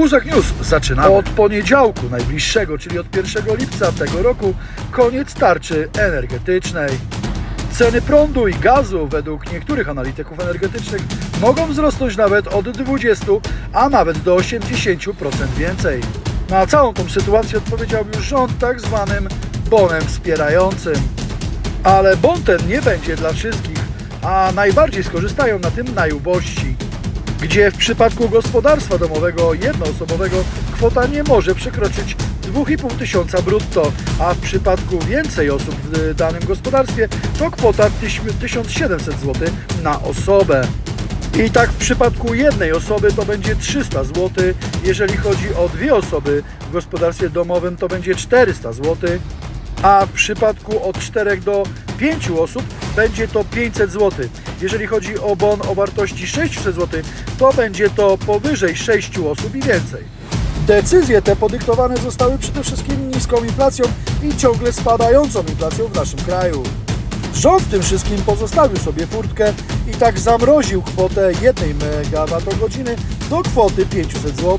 Buzek News zaczynamy. Od poniedziałku najbliższego, czyli od 1 lipca tego roku, koniec tarczy energetycznej. Ceny prądu i gazu według niektórych analityków energetycznych mogą wzrosnąć nawet od 20, a nawet do 80% więcej. Na całą tą sytuację odpowiedział już rząd tak zwanym bonem wspierającym. Ale bon ten nie będzie dla wszystkich, a najbardziej skorzystają na tym najubożsi gdzie w przypadku gospodarstwa domowego jednoosobowego kwota nie może przekroczyć 2,5 tysiąca brutto, a w przypadku więcej osób w danym gospodarstwie to kwota tyś- 1700 zł na osobę. I tak w przypadku jednej osoby to będzie 300 zł, jeżeli chodzi o dwie osoby w gospodarstwie domowym to będzie 400 zł, a w przypadku od 4 do 5 osób będzie to 500 zł. Jeżeli chodzi o bon o wartości 600 zł, to będzie to powyżej 6 osób i więcej. Decyzje te podyktowane zostały przede wszystkim niską inflacją i ciągle spadającą inflacją w naszym kraju. Rząd tym wszystkim pozostawił sobie furtkę i tak zamroził kwotę 1 MWh do kwoty 500 zł.